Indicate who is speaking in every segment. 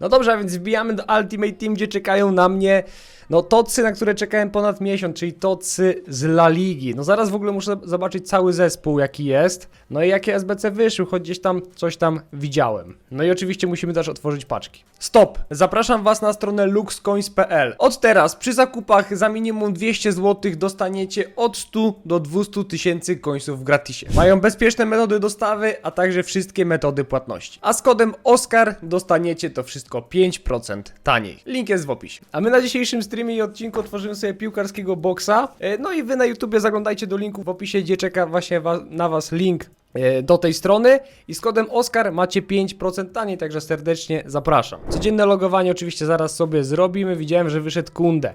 Speaker 1: No dobrze, a więc wbijamy do Ultimate Team, gdzie czekają na mnie no tocy, na które czekałem ponad miesiąc, czyli tocy z La Ligi. No zaraz w ogóle muszę zobaczyć cały zespół, jaki jest. No i jakie SBC wyszły, choć gdzieś tam coś tam widziałem. No i oczywiście musimy też otworzyć paczki. Stop! Zapraszam Was na stronę luxcoins.pl. Od teraz przy zakupach za minimum 200 zł dostaniecie od 100 do 200 tysięcy końców w gratisie. Mają bezpieczne metody dostawy, a także wszystkie metody płatności. A z kodem OSCAR dostaniecie to wszystko 5% taniej. Link jest w opisie. A my na dzisiejszym streamie i odcinku otworzymy sobie piłkarskiego boksa. E, No i Wy na YouTubie zaglądajcie do linku w opisie, gdzie czeka właśnie na Was link e, do tej strony i z kodem OSCAR macie 5% taniej, także serdecznie zapraszam. Codzienne logowanie oczywiście zaraz sobie zrobimy, widziałem, że wyszedł Kunde.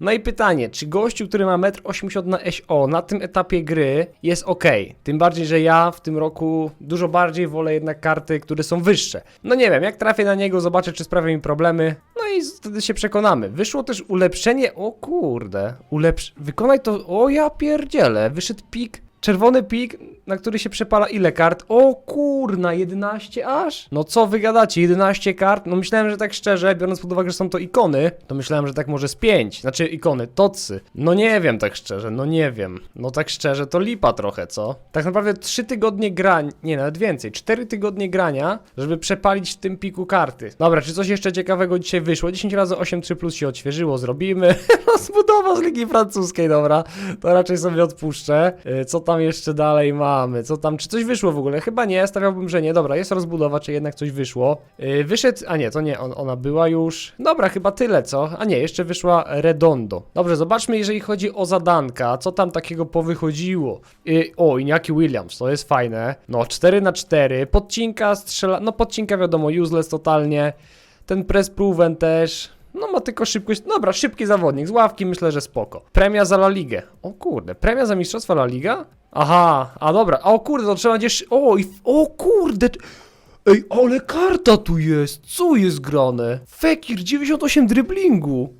Speaker 1: No i pytanie, czy gościu, który ma 1,80 m na SO na tym etapie gry jest ok? Tym bardziej, że ja w tym roku dużo bardziej wolę jednak karty, które są wyższe. No nie wiem, jak trafię na niego, zobaczę czy sprawia mi problemy, i wtedy się przekonamy. Wyszło też ulepszenie, o kurde, ulepsz... Wykonaj to, o ja pierdzielę, wyszedł pik Czerwony pik, na który się przepala ile kart? O kurna, 11 aż? No co wy gadacie, 11 kart? No myślałem, że tak szczerze, biorąc pod uwagę, że są to ikony, to myślałem, że tak może z 5. Znaczy ikony, tocy. No nie wiem tak szczerze, no nie wiem. No tak szczerze, to lipa trochę, co? Tak naprawdę 3 tygodnie grań, nie, nawet więcej, 4 tygodnie grania, żeby przepalić w tym piku karty. Dobra, czy coś jeszcze ciekawego dzisiaj wyszło? 10 razy 8 3 plus się odświeżyło, zrobimy. No zbudowa z Ligi Francuskiej, dobra. To raczej sobie odpuszczę. Y, Co tam jeszcze dalej mamy? Co tam, czy coś wyszło w ogóle? Chyba nie, stawiałbym, że nie. Dobra, jest rozbudowa, czy jednak coś wyszło. Y, Wyszedł, a nie, to nie, on, ona była już. Dobra, chyba tyle, co? A nie, jeszcze wyszła Redondo. Dobrze, zobaczmy, jeżeli chodzi o zadanka, co tam takiego powychodziło. Y, O, Iñaki Williams, to jest fajne. No, 4 na 4 podcinka strzela, no podcinka wiadomo, useless totalnie. Ten press proven też. No ma tylko szybkość. Dobra, szybki zawodnik. Z ławki myślę, że spoko. Premia za La Ligę. O kurde, premia za mistrzostwa La Liga? Aha, a dobra. A o kurde, to trzeba gdzieś. O, i... o kurde. Ej, ale karta tu jest. Co jest grane? Fekir 98 driblingu.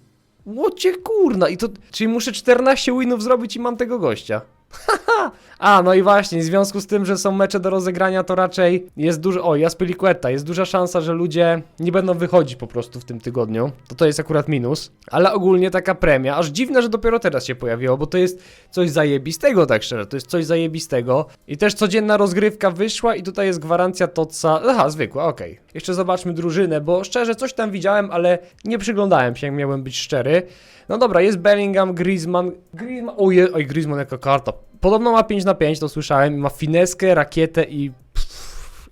Speaker 1: Łocie kurna. I to. Czyli muszę 14 winów zrobić i mam tego gościa. A, no i właśnie, w związku z tym, że są mecze do rozegrania, to raczej jest dużo. O, Jaspilicueta, jest duża szansa, że ludzie nie będą wychodzić po prostu w tym tygodniu. To to jest akurat minus. Ale ogólnie taka premia. Aż dziwne, że dopiero teraz się pojawiło, bo to jest coś zajebistego, tak szczerze. To jest coś zajebistego. I też codzienna rozgrywka wyszła, i tutaj jest gwarancja Totsa. Aha, zwykła, okej. Jeszcze zobaczmy drużynę, bo szczerze coś tam widziałem, ale nie przyglądałem się, jak miałem być szczery. No dobra, jest Bellingham, Griezmann. Griezmann. Oj, oj Griezmann jaka karta. Podobno ma 5 na 5, to słyszałem. Ma fineskę, rakietę i.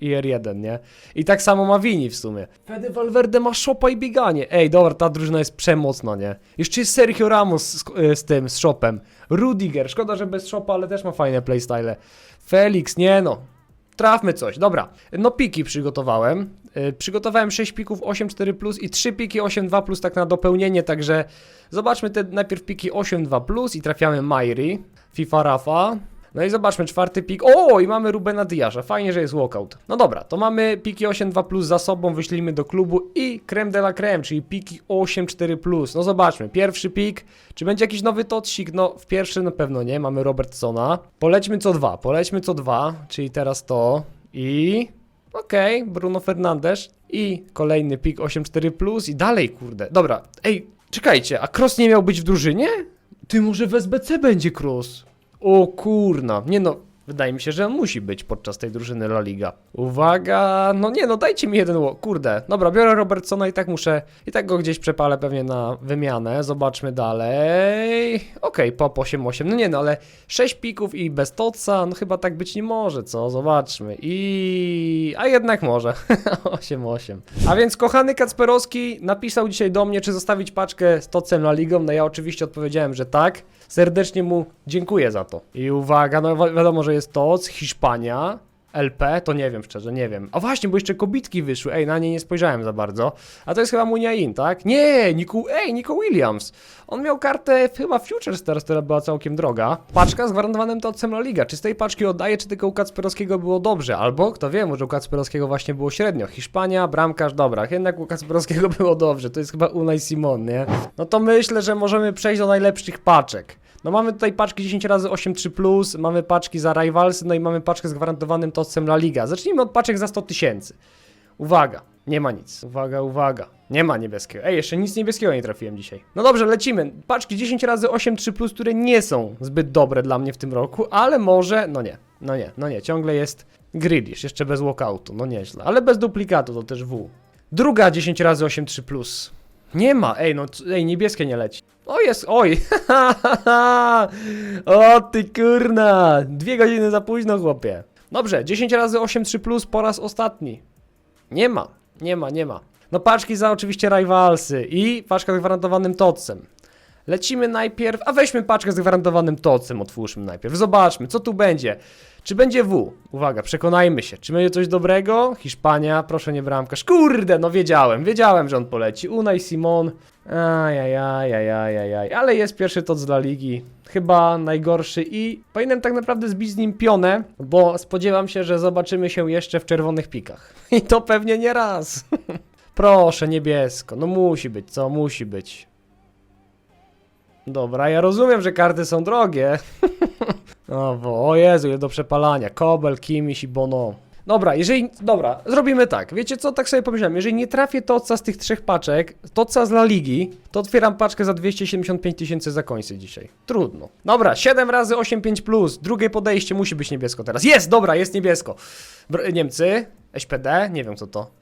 Speaker 1: I R1, nie? I tak samo ma Vini w sumie. Fede Valverde ma szopa i bieganie. Ej, dobra, ta drużyna jest przemocna, nie? Jeszcze jest Sergio Ramos z, z tym, z shopem. Rudiger, szkoda, że bez shopa, ale też ma fajne playstyle. Felix, nie no. Trafmy coś, dobra. No piki przygotowałem. Yy, przygotowałem 6 pików 8.4 plus i 3 piki 8.2 plus tak na dopełnienie, także zobaczmy te najpierw piki 8.2 plus i trafiamy Mairi, FIFA Rafa. No i zobaczmy, czwarty pik. O, i mamy Rubena Diasza. Fajnie, że jest walkout. No dobra, to mamy piki 8.2 plus za sobą, wyślijmy do klubu i creme de la creme, czyli piki 8.4 plus. No zobaczmy, pierwszy pik. Czy będzie jakiś nowy totsik? No w pierwszy na pewno nie, mamy Robertsona. Polećmy co dwa, polećmy co dwa, czyli teraz to i... Okej, Bruno Fernandes i kolejny pik 8.4 plus i dalej, kurde. Dobra, ej, czekajcie, a Cross nie miał być w drużynie? Ty może w SBC będzie Cross? O kurna, nie no, wydaje mi się, że musi być podczas tej drużyny La Liga. Uwaga, no nie no, dajcie mi jeden ło- kurde. Dobra, biorę Robertsona i tak muszę, i tak go gdzieś przepalę pewnie na wymianę. Zobaczmy dalej. Okej, pop 8-8, no nie no, ale 6 pików i bez toca, no chyba tak być nie może, co? Zobaczmy. I... a jednak może. 8-8. A więc kochany Kacperowski napisał dzisiaj do mnie, czy zostawić paczkę z tocem La Ligą, no ja oczywiście odpowiedziałem, że tak. Serdecznie mu dziękuję za to. I uwaga, no wi- wiadomo, że jest TOC, Hiszpania, LP, to nie wiem szczerze, nie wiem. A właśnie, bo jeszcze kobitki wyszły, ej, na nie nie spojrzałem za bardzo. A to jest chyba Muniain, tak? Nie, Nico, ej, Nico Williams. On miał kartę chyba Future Stars, która była całkiem droga. Paczka z gwarantowanym tocem La Liga. Czy z tej paczki oddaję, czy tylko u Kacperowskiego było dobrze? Albo, kto wie, może u Kacperowskiego właśnie było średnio. Hiszpania, bramkarz, dobra. Jednak u Kacperowskiego było dobrze. To jest chyba Unai Simon, nie? No to myślę, że możemy przejść do najlepszych paczek. No mamy tutaj paczki 10 razy 8-3+, plus, mamy paczki za Rivals, no i mamy paczkę z gwarantowanym tocem La Liga. Zacznijmy od paczek za 100 tysięcy. Uwaga, nie ma nic. Uwaga, uwaga. Nie ma niebieskiego. Ej, jeszcze nic niebieskiego nie trafiłem dzisiaj. No dobrze, lecimy. Paczki 10 razy 8 3 plus, które nie są zbyt dobre dla mnie w tym roku, ale może. No nie, no nie, no nie. Ciągle jest Grealish, jeszcze bez walkoutu. No nieźle. Ale bez duplikatu to też W. Druga 10 razy 8 3 plus. Nie ma, ej, no, ej, niebieskie nie leci. O, jest, oj, o ty kurna, dwie godziny za późno, chłopie. Dobrze, 10 razy 8 3 plus po raz ostatni. Nie ma, nie ma, nie ma. No paczki za oczywiście Rivalsy i paczka z gwarantowanym tocem. Lecimy najpierw, a weźmy paczkę z gwarantowanym tocem, otwórzmy najpierw, zobaczmy, co tu będzie. Czy będzie W? Uwaga, przekonajmy się, czy będzie coś dobrego? Hiszpania, proszę nie bramkarz. Kurde, no wiedziałem, wiedziałem, że on poleci. Unai Simon, ajajajajajajaj, ale jest pierwszy toc dla ligi. Chyba najgorszy i powinienem tak naprawdę zbić z nim pionę, bo spodziewam się, że zobaczymy się jeszcze w czerwonych pikach. I to pewnie nie raz. Proszę, niebiesko, no musi być, co? Musi być. Dobra, ja rozumiem, że karty są drogie. o, bo, o Jezu, jest do przepalania. Kobel, Kimiś i Bono. Dobra, jeżeli. Dobra, zrobimy tak. Wiecie co? Tak sobie pomyślałem. Jeżeli nie trafię toca z tych trzech paczek, toca z La Ligi, to otwieram paczkę za 275 tysięcy za końce dzisiaj. Trudno. Dobra, 7 razy 8 5 plus. Drugie podejście musi być niebiesko teraz. Jest, dobra, jest niebiesko. Br Niemcy, SPD, nie wiem co to.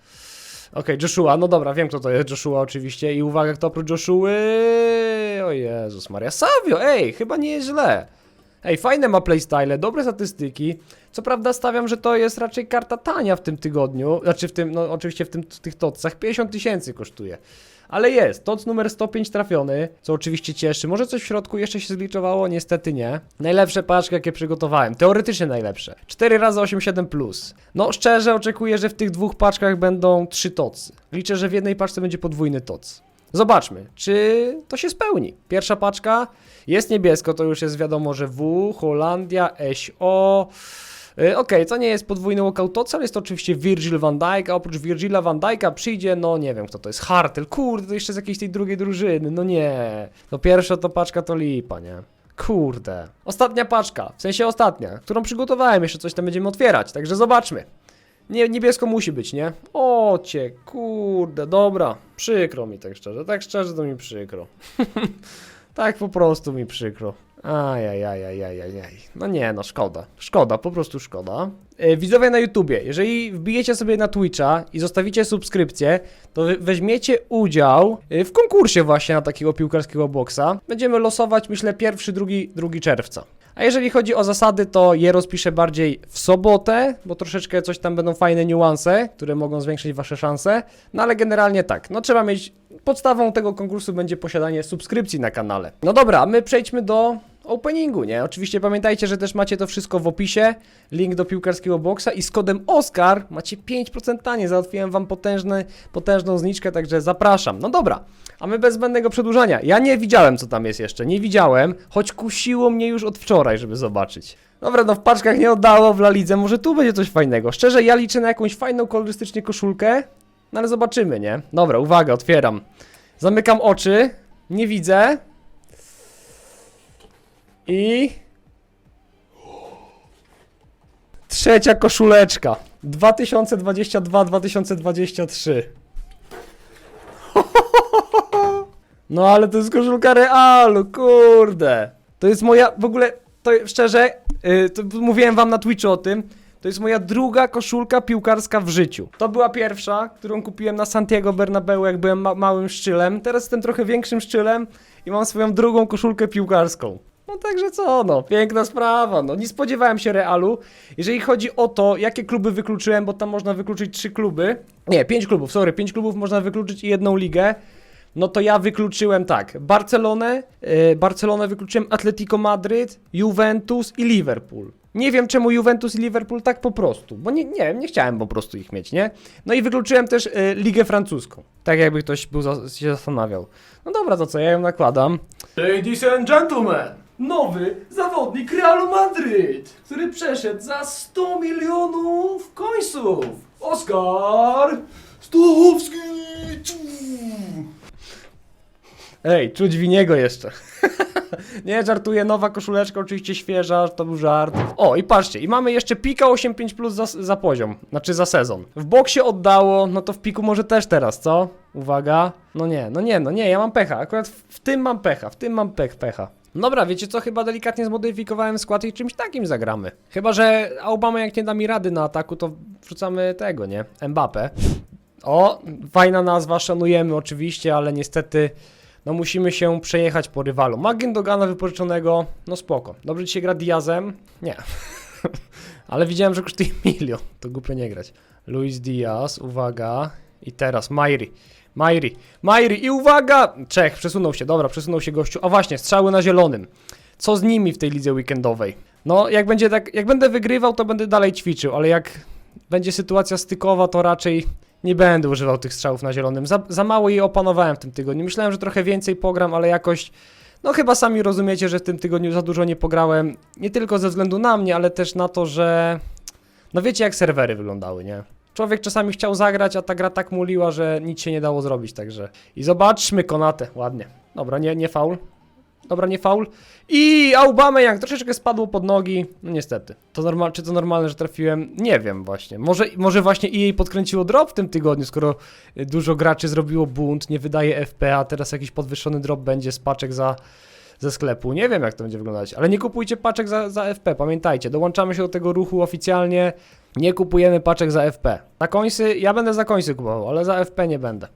Speaker 1: Okej, Joshua, no dobra, wiem kto to jest, Joshua oczywiście. I uwaga, kto oprócz Joshuły... O Jezus Maria, Savio, ej, chyba nie jest źle. Ej, fajne ma playstyle, dobre statystyki. Co prawda stawiam, że to jest raczej karta tania w tym tygodniu. Znaczy w tym, no oczywiście w, tym, w tych tocach 50 tysięcy kosztuje. Ale jest, toc numer 105 trafiony, co oczywiście cieszy. Może coś w środku jeszcze się zliczowało? Niestety nie. Najlepsze paczki, jakie przygotowałem. Teoretycznie najlepsze. 4 razy 87 plus. No szczerze oczekuję, że w tych dwóch paczkach będą 3 tocy. Liczę, że w jednej paczce będzie podwójny toc. Zobaczmy, czy to się spełni. Pierwsza paczka jest niebiesko, to już jest wiadomo, że W, Holandia, SO. Yy, Okej, to nie jest podwójny walkout toc, ale jest to oczywiście Virgil van Dijk, a oprócz Virgila van Dijk'a przyjdzie, no nie wiem kto to jest, Hartel, kurde, to jeszcze z jakiejś tej drugiej drużyny, no nie. No pierwsza to paczka to lipa, nie? Kurde. Ostatnia paczka, w sensie ostatnia, którą przygotowałem, jeszcze coś tam będziemy otwierać, także zobaczmy. Nie, niebiesko musi być, nie? O cię, kurde, dobra. Przykro mi tak szczerze, tak szczerze to mi przykro. tak po prostu mi przykro. Ajajajajajajaj. No nie, no szkoda. Szkoda, po prostu szkoda. E, widzowie na YouTubie, jeżeli wbijecie sobie na Twitcha i zostawicie subskrypcję, to weźmiecie udział e, w konkursie właśnie na takiego piłkarskiego boksa. Będziemy losować, myślę, pierwszy, drugi, drugi czerwca. A jeżeli chodzi o zasady, to je rozpiszę bardziej w sobotę, bo troszeczkę coś tam będą fajne niuanse, które mogą zwiększyć wasze szanse. No ale generalnie tak, no trzeba mieć. Podstawą tego konkursu będzie posiadanie subskrypcji na kanale. No dobra, my przejdźmy do openingu, nie? Oczywiście pamiętajcie, że też macie to wszystko w opisie. Link do piłkarskiego boksa i z kodem OSKAR macie 5% taniej. Załatwiłem wam potężny, potężną zniczkę, także zapraszam. No dobra, a my bez zbędnego przedłużania. Ja nie widziałem, co tam jest jeszcze. Nie widziałem, choć kusiło mnie już od wczoraj, żeby zobaczyć. Dobra, no w paczkach nie oddało w La Lidze, może tu będzie coś fajnego. Szczerze, ja liczę na jakąś fajną kolorystycznie koszulkę, no ale zobaczymy, nie? Dobra, uwaga, otwieram. Zamykam oczy, nie widzę. I... Trzecia koszuleczka. 2022-2023. No ale to jest koszulka Realu, kurde. To jest moja, w ogóle, to szczerze, yy, to mówiłem wam na Twitchu o tym, to jest moja druga koszulka piłkarska w życiu. To była pierwsza, którą kupiłem na Santiago Bernabeu, jak byłem ma małym szczylem. Teraz jestem trochę większym szczylem i mam swoją drugą koszulkę piłkarską. No także co, no, piękna sprawa, no, nie spodziewałem się Realu. Jeżeli chodzi o to, jakie kluby wykluczyłem, bo tam można wykluczyć trzy kluby, nie, pięć klubów, sorry, pięć klubów można wykluczyć i jedną ligę, no to ja wykluczyłem tak, Barcelonę, yy, Barcelonę wykluczyłem, Atletico Madryt, Juventus i Liverpool. Nie wiem czemu Juventus i Liverpool tak po prostu, bo nie, nie nie chciałem po prostu ich mieć, nie? No i wykluczyłem też y, Ligę Francuską, tak jakby ktoś był za, się zastanawiał. No dobra, to co, ja ją nakładam. Ladies and gentlemen, nowy zawodnik Realu Madryt, który przeszedł za 100 milionów końców. Oskar Stachowski! Ej, czuć winiego jeszcze. Nie, żartuję, nowa koszuleczka, oczywiście świeża, to był żart. O, i patrzcie, i mamy jeszcze pika 8.5 plus za, za poziom, znaczy za sezon. W boksie oddało, no to w piku może też teraz, co? Uwaga. No nie, no nie, no nie, ja mam pecha, akurat w, w tym mam pecha, w tym mam pech, pecha. Dobra, wiecie co, chyba delikatnie zmodyfikowałem skład i czymś takim zagramy. Chyba, że Obama jak nie da mi rady na ataku, to wrzucamy tego, nie? Mbappe. O, fajna nazwa, szanujemy oczywiście, ale niestety no musimy się przejechać po rywalu. Ma Gündogana wypożyczonego, no spoko. Dobrze dzisiaj gra Diazem? Nie. ale widziałem, że kosztuje milion, to głupio nie grać. Luis Diaz, uwaga. I teraz Mairi. Mairi, Mairi i uwaga! Czech, przesunął się, dobra, przesunął się gościu. A właśnie, strzały na zielonym. Co z nimi w tej lidze weekendowej? No, jak będzie tak, jak będę wygrywał, to będę dalej ćwiczył, ale jak będzie sytuacja stykowa, to raczej nie będę używał tych strzałów na zielonym. Za, za mało jej opanowałem w tym tygodniu. Myślałem, że trochę więcej pogram, ale jakoś. No chyba sami rozumiecie, że w tym tygodniu za dużo nie pograłem. Nie tylko ze względu na mnie, ale też na to, że. No wiecie, jak serwery wyglądały, nie? Człowiek czasami chciał zagrać, a ta gra tak muliła, że nic się nie dało zrobić, także. I zobaczmy Konatę, ładnie. Dobra, nie, nie faul. Dobra, nie faul. I Aubameyang troszeczkę spadło pod nogi. No niestety. To normal, czy to normalne, że trafiłem? Nie wiem właśnie. Może, może właśnie EA podkręciło drop w tym tygodniu, skoro y, dużo graczy zrobiło bunt, nie wydaje FP, a teraz jakiś podwyższony drop będzie z paczek za ze sklepu. Nie wiem jak to będzie wyglądać, ale nie kupujcie paczek za, za FP, pamiętajcie. Dołączamy się do tego ruchu oficjalnie. Nie kupujemy paczek za FP. Za końsy, ja będę za końsy kupował, ale za FP nie będę.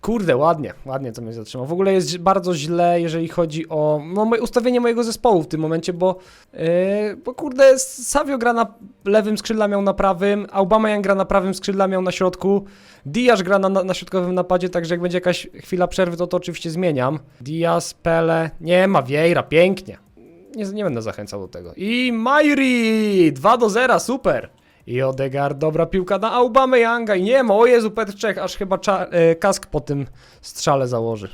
Speaker 1: Kurde, ładnie, ładnie to mnie zatrzymał. W ogóle jest bardzo źle, jeżeli chodzi o no, ustawienie mojego zespołu w tym momencie, bo, yy, bo kurde, Savio gra na lewym skrzydle, miał na prawym, Aubameyang gra na prawym skrzydle, miał na środku, Diaz gra na, na środkowym napadzie, także jak będzie jakaś chwila przerwy, to to oczywiście zmieniam. Diaz, Pele, nie ma, Vieira, pięknie. Nie, nie będę zachęcał do tego. I Mairi! 2 do 0, super! I Odegaard, dobra piłka na Aubameyanga i nie ma, o Jezu, Petr Czech, aż chyba e, kask po tym strzale założy.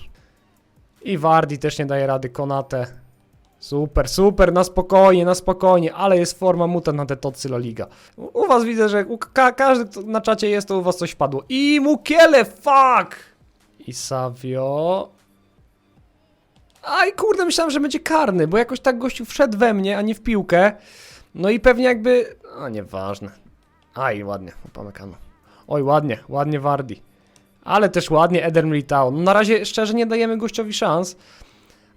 Speaker 1: I Wardi też nie daje rady, Konate. Super, super, na spokojnie, na spokojnie, ale jest forma mutant na te tocy La Liga. U, was widzę, że ka każdy na czacie jest, to u was coś padło. I Mukiele, fuck! I Savio... Aj, kurde, myślałem, że będzie karny, bo jakoś tak gościu wszedł we mnie, a nie w piłkę. No i pewnie jakby... A, nieważne. Aj, ładnie, upamykano. Oj, ładnie, ładnie Wardi. Ale też ładnie Eder Militao. No na razie szczerze nie dajemy gościowi szans.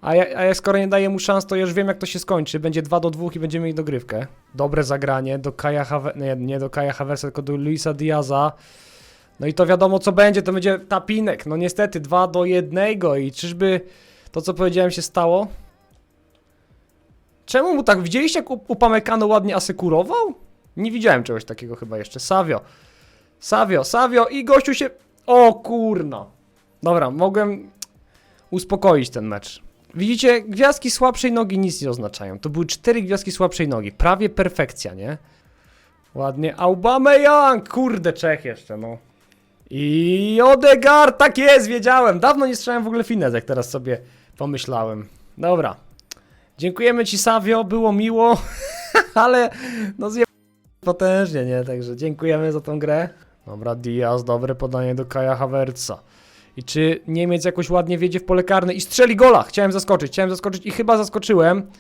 Speaker 1: A ja, a ja skoro nie daję mu szans, to już wiem jak to się skończy. Będzie 2 do 2 i będziemy mieli dogrywkę. Dobre zagranie do Kaja Have... nie, nie do Kaja Haversa, tylko do Luisa Diaza. No i to wiadomo co będzie, to będzie tapinek. No niestety 2 do 1 i czyżby to co powiedziałem się stało? Czemu mu tak? Widzieliście jak Upamecano ładnie asekurował? Nie widziałem czegoś takiego chyba jeszcze. Savio. Savio, Savio i gościu się... O kurna. Dobra, mogłem uspokoić ten mecz. Widzicie, gwiazdki słabszej nogi nic nie oznaczają. To były cztery gwiazdki słabszej nogi. Prawie perfekcja, nie? Ładnie. Aubameyang! Kurde, Czech jeszcze, no. I Odegaard, tak jest, wiedziałem. Dawno nie strzelałem w ogóle finez, jak teraz sobie pomyślałem. Dobra. Dziękujemy Ci, Savio, było miło, ale no zje... potężnie, nie? Także dziękujemy za tą grę. Dobra, Diaz, dobre podanie do Kaja Havertza. I czy Niemiec jakoś ładnie wiedzie w pole karne i strzeli gola? Chciałem zaskoczyć, chciałem zaskoczyć i chyba zaskoczyłem.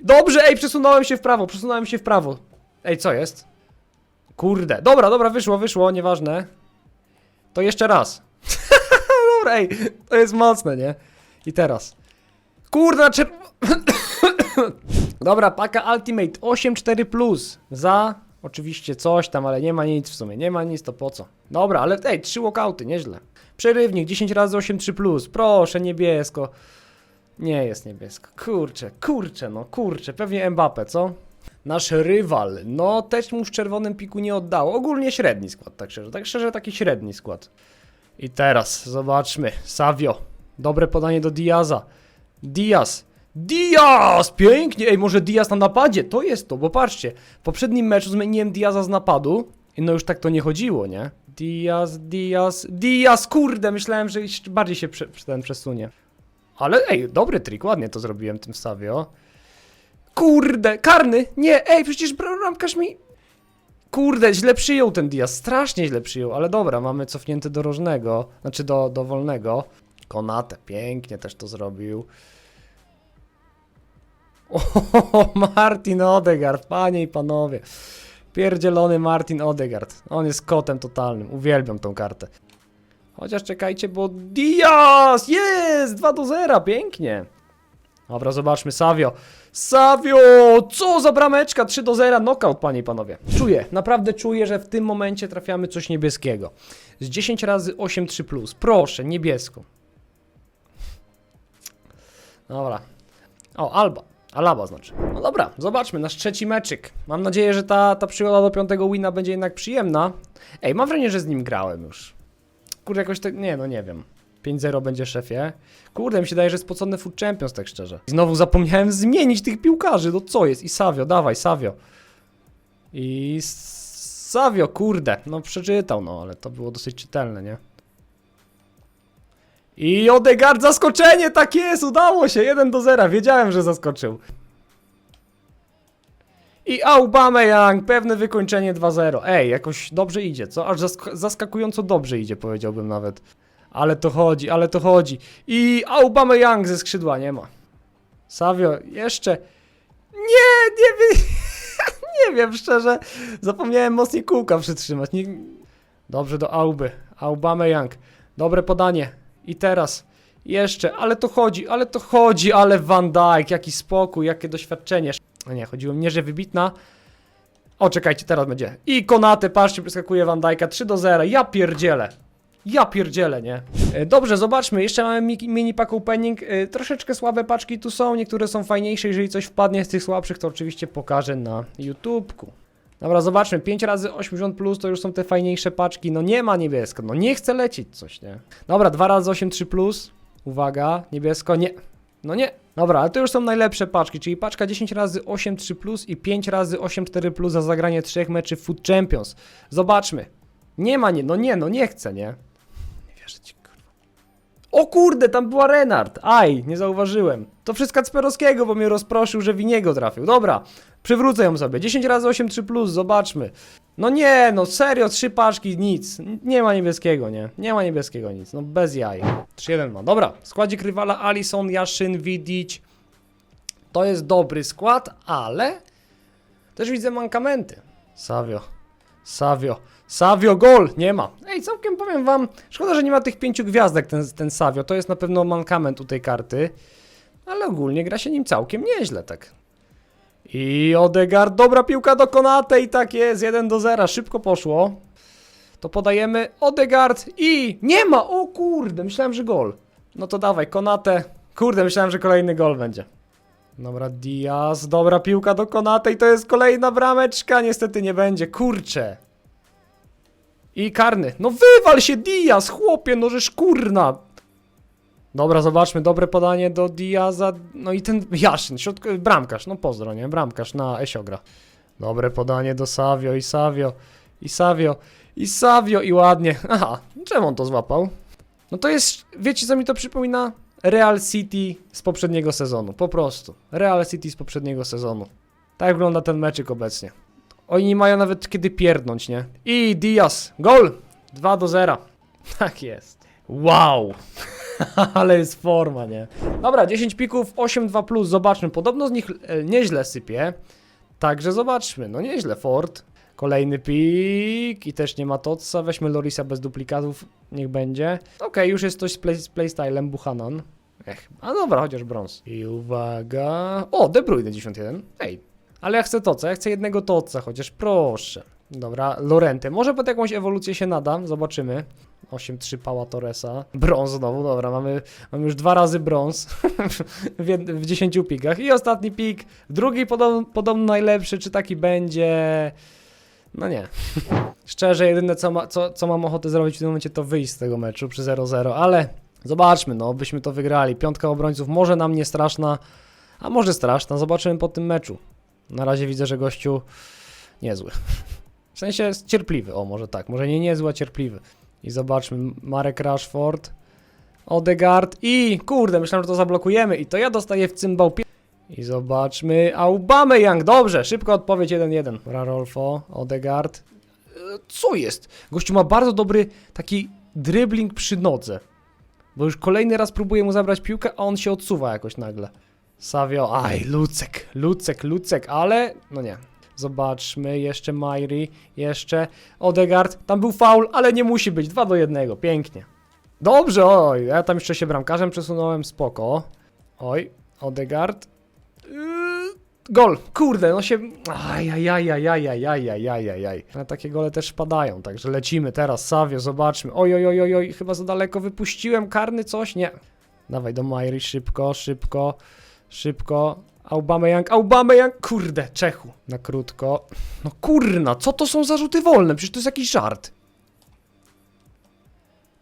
Speaker 1: Dobrze, ej, przesunąłem się w prawo, przesunąłem się w prawo. Ej, co jest? Kurde, dobra, dobra, wyszło, wyszło, nieważne. To jeszcze raz. dobra, ej, to jest mocne, nie? I teraz. Kurde, czy... Dobra, paka Ultimate 8.4 plus za oczywiście coś tam, ale nie ma nic w sumie, nie ma nic, to po co? Dobra, ale ej, trzy walkouty, nieźle. Przerywnik 10 razy 8.3 plus, proszę, niebiesko. Nie jest niebiesko, kurczę, kurczę, no kurczę, pewnie Mbappe, co? Nasz rywal, no też mu w czerwonym piku nie oddało, ogólnie średni skład, tak szczerze, tak szczerze taki średni skład. I teraz zobaczmy, Savio, dobre podanie do Diaza. Diaz. Diaz! Pięknie! Ej, może Diaz na napadzie? To jest to, bo patrzcie. W poprzednim meczu zmieniłem Diaza z napadu i no już tak to nie chodziło, nie? Diaz, Diaz, Diaz! Kurde, myślałem, że jeszcze bardziej się prze, ten przesunie. Ale ej, dobry trik, ładnie to zrobiłem tym Savio. Kurde, karny! Nie, ej, przecież bramkarz mi... Kurde, źle przyjął ten Diaz, strasznie źle przyjął, ale dobra, mamy cofnięty do rożnego, znaczy do, do wolnego. Konate, pięknie też to zrobił. O, Martin Odegaard, panie i panowie. Pierdzielony Martin Odegaard. On jest kotem totalnym. Uwielbiam tą kartę. Chociaż czekajcie, bo Diaz! Jest! 2 do 0, pięknie. Dobra, zobaczmy, Savio. Savio! Co za brameczka? 3 do 0, knockout, panie i panowie. Czuję, naprawdę czuję, że w tym momencie trafiamy coś niebieskiego. Z 10 razy 8-3+. Plus. Proszę, niebiesko. Dobra. O, Alba. Alaba znaczy. No dobra, zobaczmy, nasz trzeci meczyk. Mam nadzieję, że ta, ta przygoda do piątego wina będzie jednak przyjemna. Ej, mam wrażenie, że z nim grałem już. Kurde, jakoś tak, nie no, nie wiem. 5-0 będzie szefie. Kurde, mi się daje, że spocony Food Champions, tak szczerze. I znowu zapomniałem zmienić tych piłkarzy, no co jest? I Savio, dawaj, Savio. I Savio, kurde, no przeczytał, no, ale to było dosyć czytelne, nie? I Odegaard zaskoczenie, tak jest, udało się, 1 do 0, wiedziałem, że zaskoczył. I Aubameyang, pewne wykończenie 2-0. Ej, jakoś dobrze idzie, co? Aż zask zaskakująco dobrze idzie, powiedziałbym nawet. Ale to chodzi, ale to chodzi. I Aubameyang ze skrzydła nie ma. Savio, jeszcze. Nie, nie wiem. nie wiem, szczerze. Zapomniałem mocniej kółka przytrzymać. Nie... Dobrze do Auby. Aubameyang. Dobre podanie. I teraz. Jeszcze, ale to chodzi, ale to chodzi, ale Van Dijk, jaki spokój, jakie doświadczenie. No nie, chodziło mnie, że wybitna. O, czekajcie, teraz będzie. I Konate, patrzcie, przeskakuje Van Dijk'a 3 do 0. Ja pierdzielę. Ja pierdzielę, nie? E, Dobrze, zobaczmy. Jeszcze mamy mi- mini pack opening. E, Troszeczkę słabe paczki tu są, niektóre są fajniejsze. Jeżeli coś wpadnie z tych słabszych, to oczywiście pokażę na YouTubeku. Dobra, zobaczmy. 5 razy 80 plus to już są te fajniejsze paczki. No nie ma niebiesko. No nie chce lecieć coś, nie? Dobra, 2 razy 8 3 plus. Uwaga, niebiesko, nie. No nie. Dobra, ale to już są najlepsze paczki, czyli paczka 10 razy 8 3 plus i 5 razy 8 4 plus za zagranie trzech meczy Food Champions. Zobaczmy. Nie ma nie, no nie, no nie chcę, nie? Nie kurwa. O kurde, tam była Renard. Aj, nie zauważyłem. To wszystko Kacperowskiego, bo mnie rozproszył, że winiego trafił. Dobra, przywrócę ją sobie. 10 razy 8 3 plus, zobaczmy. No nie, no serio, trzy paczki, nic. Nie ma niebieskiego, nie? Nie ma niebieskiego, nic. No bez jaj. 3-1 ma. Dobra, składzik rywala Alison, Jaszyn, Widić. To jest dobry skład, ale też widzę mankamenty. Savio, Savio, Savio gol! Nie ma. Ej, całkiem powiem wam, szkoda, że nie ma tych pięciu gwiazdek ten, ten Savio. To jest na pewno mankament u tej karty. Ale ogólnie gra się nim całkiem nieźle, tak. I Odegaard, dobra piłka do Konate i tak jest, 1 do 0, szybko poszło. To podajemy Odegaard i nie ma, o kurde, myślałem, że gol. No to dawaj, Konate. Kurde, myślałem, że kolejny gol będzie. Dobra, Diaz, dobra piłka do Konate i to jest kolejna brameczka, niestety nie będzie, kurcze. I karny, no wywal się Diaz, chłopie, no żeż kurna. Dobra, zobaczmy, dobre podanie do Diaza, no i ten Jaszyn, środko, bramkarz, no pozdro, nie, bramkarz na Esiogra. Dobre podanie do Savio i Savio, i Savio, i Savio i ładnie. Aha, czemu on to złapał? No to jest, wiecie co mi to przypomina? Real City z poprzedniego sezonu, po prostu. Real City z poprzedniego sezonu. Tak wygląda ten meczyk obecnie. Oni nie mają nawet kiedy pierdnąć, nie? I Diaz, gol! 2 do 0. Tak jest. Wow! Ale jest forma, nie? Dobra, 10 pików, 8-2 plus, zobaczmy. Podobno z nich e, nieźle sypie. Także zobaczmy. No nieźle, Ford. Kolejny pik i też nie ma Totsa. Weźmy Lorisa bez duplikatów, niech będzie. Okej, już jest coś z, play, z playstylem Buchanan. Ech, a dobra, chociaż brąz. I uwaga. O, De Bruyne 91. Ej, ale ja chcę Toca, ja chcę jednego Toca, chociaż proszę. Dobra, Lorente. Może pod jakąś ewolucję się nada, zobaczymy. 8-3 Pała Torresa. Brąz znowu, dobra, mamy, mamy już dwa razy brąz w, w 10 pikach. I ostatni pik, drugi podobno, podobno najlepszy, czy taki będzie? No nie. Szczerze, jedyne co, ma, co, co mam ochotę zrobić w tym momencie to wyjść z tego meczu przy 0-0, ale zobaczmy, no, byśmy to wygrali. Piątka obrońców może nam nie straszna, a może straszna, zobaczymy po tym meczu. Na razie widzę, że gościu niezły. W sensie jest cierpliwy, o może tak, może nie niezły, a cierpliwy. I zobaczmy, Marek Rashford, Odegaard i kurde, myślałem, że to zablokujemy i to ja dostaję w cymbał pie... I zobaczmy, Aubameyang, dobrze, szybko odpowiedź 1-1. Rarolfo, Odegaard. E, Co jest? Gościu ma bardzo dobry taki dribbling przy nodze. Bo już kolejny raz próbuje mu zabrać piłkę, a on się odsuwa jakoś nagle. Savio, aj, Lucek, Lucek, Lucek, ale no nie. Zobaczmy, jeszcze Mairi, jeszcze Odegaard. Tam był faul, ale nie musi być. 2 do 1, pięknie. Dobrze, oj, ja tam jeszcze się bramkarzem przesunąłem, spoko. Oj, Odegaard. Yy, gol, kurde, no się... Ajajajajajajajajajajaj. Ale takie gole też padają, także lecimy teraz, Savio, zobaczmy. Oj, oj, oj, oj, chyba za daleko wypuściłem, karny coś? Nie. Dawaj do Mairi, szybko, szybko, szybko. Aubameyang, Aubameyang, kurde, Czechu. Na krótko. No kurna, co to są za rzuty wolne? Przecież to jest jakiś żart.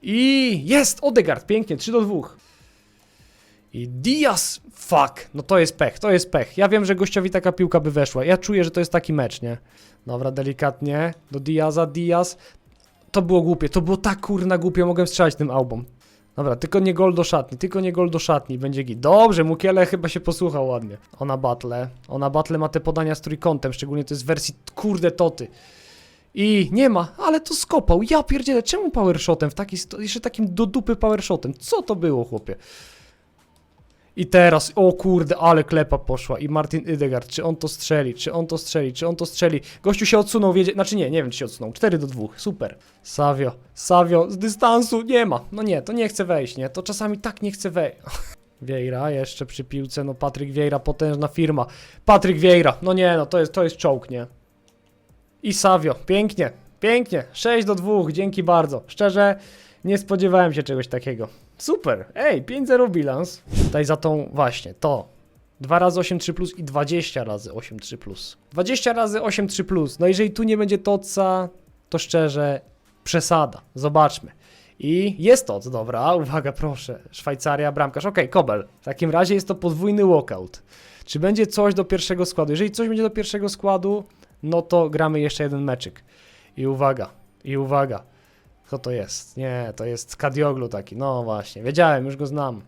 Speaker 1: I jest Odegaard, pięknie, 3 do 2. I Diaz, fuck, no to jest pech, to jest pech. Ja wiem, że gościowi taka piłka by weszła. Ja czuję, że to jest taki mecz, nie? Dobra, delikatnie, do Diaza, Diaz. To było głupie, to było tak kurna głupie, mogłem strzelać tym album. Dobra, tylko nie gol do szatni, tylko nie gol do szatni, będzie git. Dobrze, Mukiele chyba się posłuchał ładnie. Ona battle, ona battle ma te podania z trójkątem, szczególnie to jest w wersji kurde toty. I nie ma, ale to skopał. Ja pierdzielę, czemu powershotem w taki, jeszcze takim do dupy powershotem? Co to było, chłopie? I teraz, o kurde, ale klepa poszła. I Martin Idegard, czy on to strzeli, czy on to strzeli, czy on to strzeli. Gościu się odsunął, wiedzie... Znaczy nie, nie wiem czy się odsunął. 4 do 2, super. Savio, Savio, z dystansu nie ma. No nie, to nie chce wejść, nie? To czasami tak nie chce wejść. Vieira jeszcze przy piłce, no Patryk Vieira, potężna firma. Patryk Vieira, no nie, no to jest, to jest czołg, nie? I Savio, pięknie, pięknie. 6 do 2, dzięki bardzo. Szczerze, nie spodziewałem się czegoś takiego. Super, ej, 5-0 bilans. Tutaj za tą, właśnie, to. 2 razy 8-3 plus i 20 razy 8-3 plus. 20 razy 8-3 plus. No jeżeli tu nie będzie toca, to szczerze, przesada. Zobaczmy. I jest toc, dobra, uwaga, proszę. Szwajcaria, bramkarz, okej, Kobel. W takim razie jest to podwójny walkout. Czy będzie coś do pierwszego składu? Jeżeli coś będzie do pierwszego składu, no to gramy jeszcze jeden meczyk. I uwaga, i uwaga. Kto to jest? Nie, to jest Kadioglu taki. No właśnie, wiedziałem, już go znam.